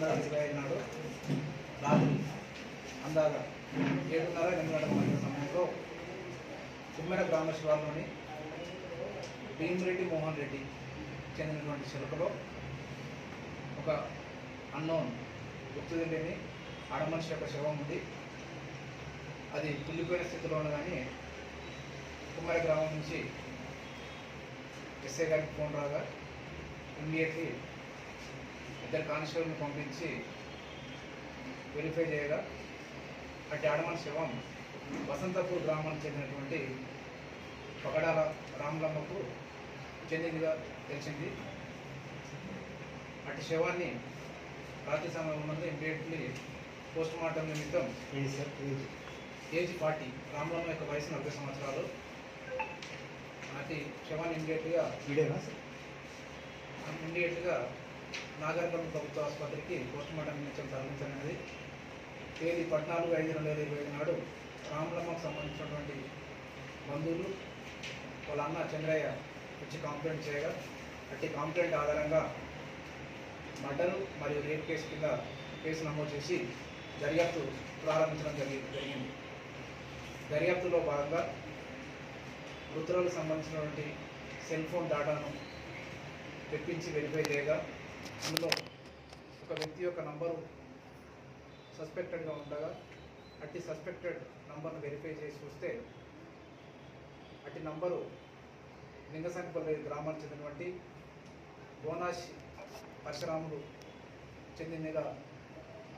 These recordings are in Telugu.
రెండు ఇరవై ఐదు నాడు రాత్రి అందాక ఏడున్నర ఎనిమిది గంటల మధ్య సమయంలో తుమ్మెర గ్రామ భీమిరెడ్డి మోహన్ రెడ్డి చెందినటువంటి చిలుకలో ఒక అన్నోన్ గుర్తు తెలియని ఆడమనిషి యొక్క శవం ఉంది. అది కుళ్ళిపోయిన స్థితిలో ఉన్నదని కుమ్మరి గ్రామం నుంచి ఎస్ఐ గారికి ఫోన్ రాగా ఇమ్మీడియట్లీ ఇద్దరు కానిస్టేబుల్ని పంపించి వెరిఫై చేయగా అట్టి ఆడమని శవం వసంతపూర్ గ్రామానికి చెందినటువంటి పగడాల రామలమ్మకు చెందినదిగా తెలిసింది. అటు శవాన్ని రాత్రి సమయం ముందు ఇమ్మీడియట్లీ పోస్ట్ మార్టం నిమిత్తం ఏజ్ ఫార్టీ రామలమ్మ యొక్క వయసు నలభై సంవత్సరాలు. అతి శవాన్ని ఇమ్మీడియట్గా ఇమ్మీడియట్గా నాగరికల్ ప్రభుత్వ ఆసుపత్రికి పోస్ట్ మార్టం నిమిత్తం తరలించనున్నది. తేదీ పద్నాలుగు ఐదు రెండు వేల ఇరవై ఐదు నాడు రామలమ్మకు సంబంధించినటువంటి బంధువులు వాళ్ళ అన్న చంద్రయ్య వచ్చి కంప్లైంట్ చేయగా అట్టి కంప్లైంట్ ఆధారంగా మర్డర్ మరియు రేప్ కేసు కింద కేసు నమోదు చేసి దర్యాప్తు ప్రారంభించడం జరిగి జరిగింది. దర్యాప్తులో భాగంగా మృతులకు సంబంధించినటువంటి సెల్ ఫోన్ డేటాను తెప్పించి వెరిఫై చేయగా అందులో ఒక వ్యక్తి యొక్క నంబరు సస్పెక్టెడ్గా ఉండగా అట్టి సస్పెక్టెడ్ నంబర్ను వెరిఫై చేసి చూస్తే అట్టి నంబరు లింగసంపల్లి గ్రామానికి చెందినటువంటి బోనాష్ పరశురాములు చెందినగా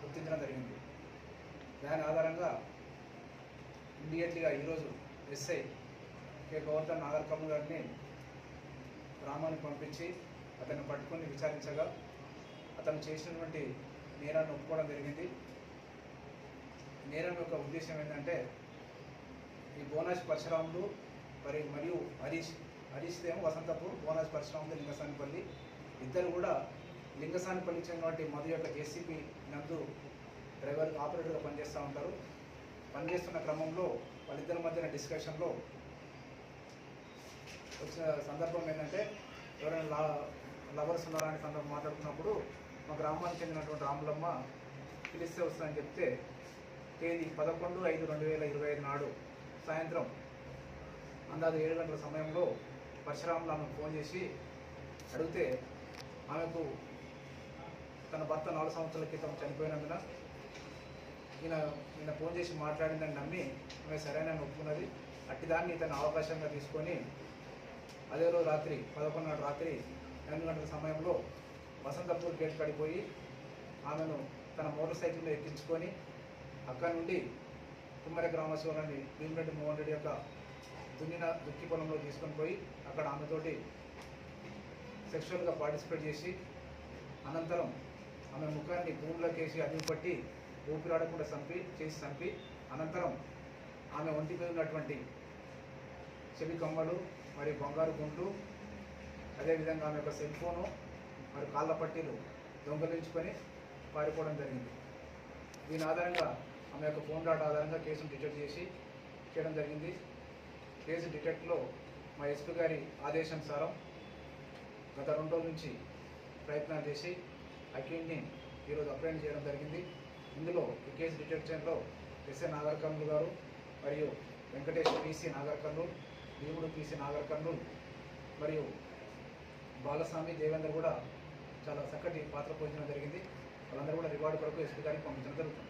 గుర్తించడం జరిగింది. దాని ఆధారంగా ఇమ్మీడియట్లీగా ఈరోజు ఎస్ఐ కే గౌతమ్ నాగర్ కమ్మ గారిని గ్రామానికి పంపించి అతన్ని పట్టుకొని విచారించగా అతను చేసినటువంటి నేరాన్ని ఒప్పుకోవడం జరిగింది. నేరం యొక్క ఉద్దేశం ఏంటంటే ఈ బోనాజ్ పరశురాములు మరి మరియు హరీష్ హరీష్ ఏమో వసంతపూర్ బోనాజ్ పరశురాములు లింగసానిపల్లి ఇద్దరు కూడా లింగసానిపల్లి చెందినటువంటి మధు యొక్క జేసీబీ నందు డ్రైవర్ ఆపరేటర్గా పనిచేస్తూ ఉంటారు. పనిచేస్తున్న క్రమంలో వాళ్ళిద్దరి మధ్యన డిస్కషన్లో వచ్చిన సందర్భం ఏంటంటే ఎవరైనా లా లవర్స్ ఉన్నారనే సందర్భం మాట్లాడుకున్నప్పుడు మా గ్రామానికి చెందినటువంటి రాములమ్మ పిలిస్తే వస్తానని చెప్తే తేదీ పదకొండు ఐదు రెండు వేల ఇరవై ఐదు నాడు సాయంత్రం అందాజు ఏడు గంటల సమయంలో పరశురాములు ఆమెకు ఫోన్ చేసి అడిగితే ఆమెకు తన భర్త నాలుగు సంవత్సరాల క్రితం చనిపోయినందున ఈయన ఈయన ఫోన్ చేసి మాట్లాడిందని నమ్మి ఆమె సరైన ఒప్పుకున్నది. అట్టి దాన్ని తన అవకాశంగా తీసుకొని అదే రోజు రాత్రి పదకొండు నాడు రాత్రి రెండు గంటల సమయంలో వసంతపూర్ గేట్ కడిపోయి ఆమెను తన మోటార్ సైకిల్లో ఎక్కించుకొని అక్కడి నుండి కుమ్మరి గ్రామశివరాన్ని భీమిరెడ్డి మోహన్ రెడ్డి యొక్క దున్నిన దుక్కి పొలంలో తీసుకొని పోయి అక్కడ ఆమెతోటి సెక్షువల్గా పార్టిసిపేట్ చేసి అనంతరం ఆమె ముఖాన్ని భూమిలోకి వేసి అదుపు పట్టి ఊపిరాడకుండా చంపి చేసి చంపి అనంతరం ఆమె ఒంటి మీద ఉన్నటువంటి చెవి కమ్మలు మరియు బంగారు గుంట్లు అదేవిధంగా ఆమె యొక్క సెల్ ఫోను మరి కాళ్ళ పట్టీలు దొంగలించుకొని పారిపోవడం జరిగింది. దీని ఆధారంగా ఆమె యొక్క ఫోన్ డాటా ఆధారంగా కేసును డిటెక్ట్ చేసి చేయడం జరిగింది. కేసు డిటెక్ట్లో మా ఎస్పీ గారి ఆదేశానుసారం గత రెండు రోజుల నుంచి ప్రయత్నాలు చేసి అక్యూట్ని ఈరోజు అప్లైన్ చేయడం జరిగింది. ఇందులో ఈ కేసు డిటెక్షన్లో ఎస్ఏ నాగర్కర్ణులు గారు మరియు వెంకటేష్ పీసీ నాగర్కర్ణులు భీముడు పీసీ నాగర్కర్ణులు మరియు బాలస్వామి దేవేందర్ కూడా చాలా చక్కటి పాత్ర పోషించడం జరిగింది. వాళ్ళందరూ కూడా రివార్డు కొరకు ఎస్పీ గారికి పంపించడం జరుగుతుంది.